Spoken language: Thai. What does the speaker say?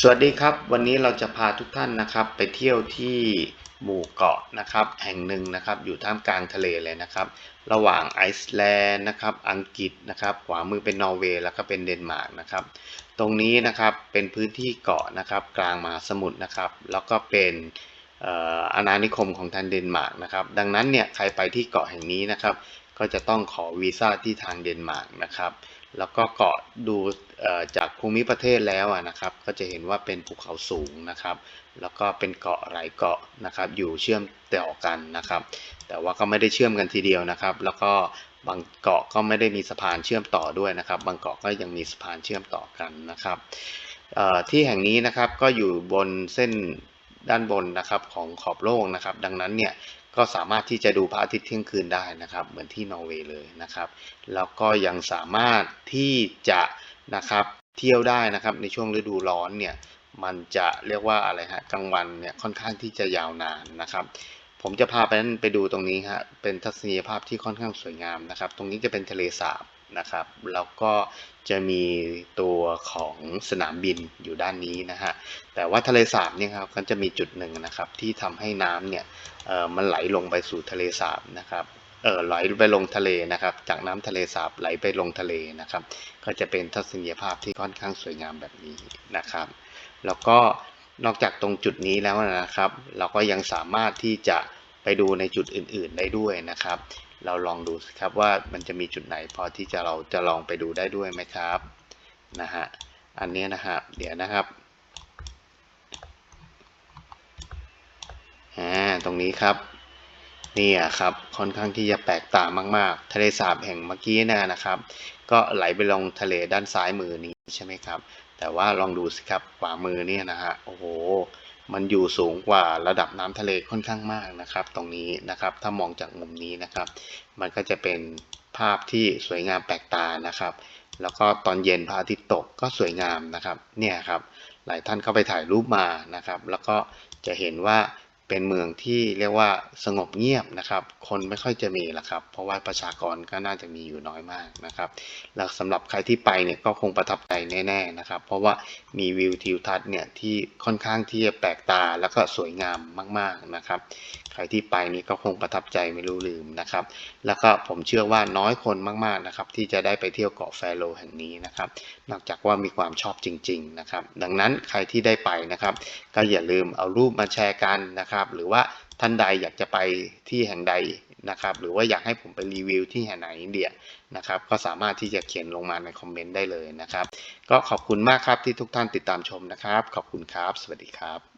สวัสดีครับ วันนี้เราจะพาทุกท่านนะครับไปเที่ยวที่หมู่เกาะนะครับแห่งหนึ่งนะครับอยู่ท่ามกลางทะเลเลยนะครับ ระหว่างไอซ์แลนด์นะครับอังกฤษนะครับขวามือเป็นนอร์เวย์แล้วก็เป็นเดนมาร์กนะครับตรงนี้นะครับเป็นพื้นที่เกาะนะครับกลางมหาสมุทรนะครับแล้วก็เป็นเอ่ออาณานิคมของทางเดนมาร์กนะครับดังนั้นเนี่ยใครไปที่เกาะแห่งนี้นะครับก็จะต้องขอวีซ่าที่ทางเดนมาร์กนะครับ แล้วก็เกาะดูจากภูมิประเทศแล้วนะครับ ก็จะเห็นว่าเป็นภูเขาสูงนะครับ แล้วก็เป็นเกาะหลายเกาะนะครับ อยู่เชื่อมต่อกันนะครับ แต่ว่าก็ไม่ได้เชื่อมกันทีเดียวนะครับ แล้วก็บางเกาะก็ไม่ได้มีสะพานเชื่อมต่อด้วยนะครับ บางเกาะก็ยังมีสะพานเชื่อมต่อกันนะครับที่แห่งนี้นะครับก็อยู่บนเส้น ด้านบนนะครับของขอบโลกนะครับ ดังนั้นเนี่ยก็สามารถที่จะดูพระอาทิตย์เที่ยงคืนได้นะครับ เหมือนที่นอร์เวย์เลยนะครับ แล้วก็ยังสามารถที่จะนะครับเที่ยวได้นะครับในช่วงฤดูร้อนเนี่ยมันจะเรียกว่าอะไรฮะกลางวันเนี่ยค่อนข้างที่จะยาวนานนะครับผมจะพาไปนั้นไปดูตรงนี้ฮะเป็นทัศนียภาพที่ค่อนข้างสวยงามนะครับ ตรงนี้จะเป็นทะเลสาบ นะครับ แล้วก็จะมีตัวของสนามบินอยู่ด้านนี้นะฮะ แต่ว่าทะเลสาบเนี่ยครับก็จะมีจุดหนึ่งนะครับที่ทำให้น้ำเนี่ยเออมันไหลลงไปสู่ทะเลสาบนะครับเออไหลไปลงทะเลนะครับ จากน้ำทะเลสาบไหลไปลงทะเลนะครับ ก็จะเป็นทัศนียภาพที่ค่อนข้างสวยงามแบบนี้นะครับ แล้วก็นอกจากตรงจุดนี้แล้วนะครับ เราก็ยังสามารถที่จะไปดูในจุดอื่น ๆ ได้ด้วยนะครับ เราลองดูสิครับว่ามันจะมีจุดไหนพอที่จะเราจะลองไปดูได้ด้วยไหมครับนะฮะอันนี้นะฮะเดี๋ยวนะครับอ่าตรงนี้ครับนี่อะครับค่อนข้างที่จะแปลกตามาก ๆ ทะเลสาบแห่งเมื่อกี้นยนะครับ ก็ไหลไปลงทะเลด้านซ้ายมือนี้ใช่ไหมครับ แต่ว่าลองดูสิครับขวามือเนี่ยนะฮะโอ้โห มันอยู่สูงกว่าระดับน้ำทะเลค่อนข้างมากนะครับ ตรงนี้นะครับถ้ามองจากมุมนี้นะครับ มันก็จะเป็นภาพที่สวยงามแปลกตานะครับ แล้วก็ตอนเย็นพระอาทิตย์ตกก็สวยงามนะครับเนี่ยครับหลายท่านเข้าไปถ่ายรูปมานะครับ แล้วก็จะเห็นว่า เป็นเมืองที่เรียกว่าสงบเงียบนะครับ คนไม่ค่อยจะมีละครับ เพราะว่าประชากรก็น่าจะมีอยู่น้อยมากนะครับ แล้วสำหรับใครที่ไปเนี่ยก็คงประทับใจแน่ๆนะครับ เพราะว่ามีวิวทิวทัศน์เนี่ยที่ค่อนข้างที่จะแปลกตาแล้วก็สวยงามมากๆนะครับ ใครที่ไปนี่ก็คงประทับใจไม่รู้ลืมนะครับ แล้วก็ผมเชื่อว่าน้อยคนมากๆนะครับที่จะได้ไปเที่ยวเกาะแฟโรแห่งนี้นะครับ นอกจากว่ามีความชอบจริง ๆนะครับ ดังนั้นใครที่ได้ไปนะครับ ก็อย่าลืมเอารูปมาแชร์กันนะครับ หรือว่าท่านใดอยากจะไปที่แห่งใดนะครับหรือว่าอยากให้ผมไปรีวิวที่แห่งไหนเดียนะครับก็สามารถที่จะเขียนลงมาในคอมเมนต์ได้เลยนะครับ ก็ขอบคุณมากครับที่ทุกท่านติดตามชมนะครับ ขอบคุณครับ สวัสดีครับ